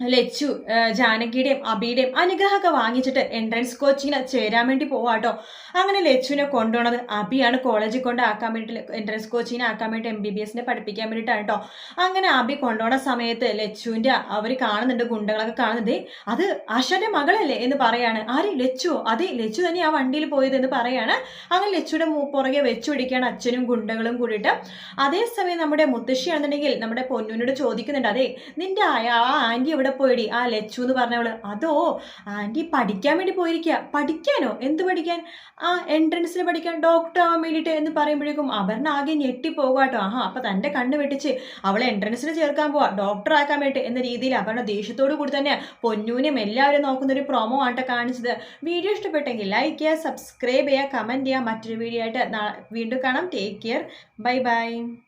ലച്ചു ജാനകിയുടെയും അബിയുടെയും അനുഗ്രഹമൊക്കെ വാങ്ങിച്ചിട്ട് എൻട്രൻസ് കോച്ചിങ്ങിന് ചേരാൻ വേണ്ടി പോവാട്ടോ അങ്ങനെ ലച്ചുവിനെ കൊണ്ടുപോണത് അബിയാണ്. കോളേജിൽ കൊണ്ടാക്കാൻ വേണ്ടിയിട്ട് എൻട്രൻസ് കോച്ചിങ്ങിന് ആക്കാൻ വേണ്ടി എം ബി ബി എസിനെ പഠിപ്പിക്കാൻ വേണ്ടിയിട്ടാണ് കേട്ടോ അങ്ങനെ അബി കൊണ്ടുപോണ സമയത്ത് ലച്ചുവിന്റെ അവർ കാണുന്നുണ്ട് ഗുണ്ടകളൊക്കെ കാണുന്നത് അത് ആശാന്റെ മകളല്ലേ എന്ന് പറയാണ്. ആര്? ലച്ചു. അതെ ലച്ചു തന്നെ ആ വണ്ടിയിൽ പോയത് എന്ന് പറയാണ്. അങ്ങനെ ലച്ചുവിടെ പുറകെ വെച്ചു പിടിക്കുകയാണ് അച്ഛനും ഗുണ്ടകളും കൂടിയിട്ട്. അതേസമയം നമ്മുടെ മുത്തശ്ശിയാണെന്നുണ്ടെങ്കിൽ നമ്മുടെ പൊന്നുവിനോട് ചോദിക്കുന്നുണ്ട്. അതെ നിന്റെ ആ ആ ആന്റി എവിടെ പോയിടി? ആ ലച്ചു എന്ന് പറഞ്ഞവൾ അതോ ആന്റി പഠിക്കാൻ വേണ്ടി പോയിരിക്കുക പഠിക്കാനോ? എന്ത് പഠിക്കാൻ? ആ എൻട്രൻസിന് പഠിക്കാൻ ഡോക്ടർ ആവാൻ വേണ്ടിയിട്ട് എന്ന് പറയുമ്പോഴേക്കും അപർണ ആകെ ഞെട്ടിപ്പോകുക കേട്ടോ ആഹാ അപ്പം തന്റെ കണ്ണ് വെട്ടിച്ച് അവളെ എൻട്രൻസിന് ചേർക്കാൻ പോവാ. ഡോക്ടർ ആക്കാൻ വേണ്ടി എന്ന രീതിയിൽ അപർണ ദേഷ്യത്തോടു കൂടി തന്നെ പൊന്നൂനും എല്ലാവരും നോക്കുന്ന ഒരു പ്രൊമോ ആട്ടെ കാണിച്ചത്. വീഡിയോ ഇഷ്ടപ്പെട്ടെങ്കിൽ ലൈക്ക് ചെയ്യുക സബ്സ്ക്രൈബ് ചെയ്യുക കമന്റ് ചെയ്യുക മറ്റൊരു വീഡിയോ ആയിട്ട് വീണ്ടും കാണാം. Take care bye bye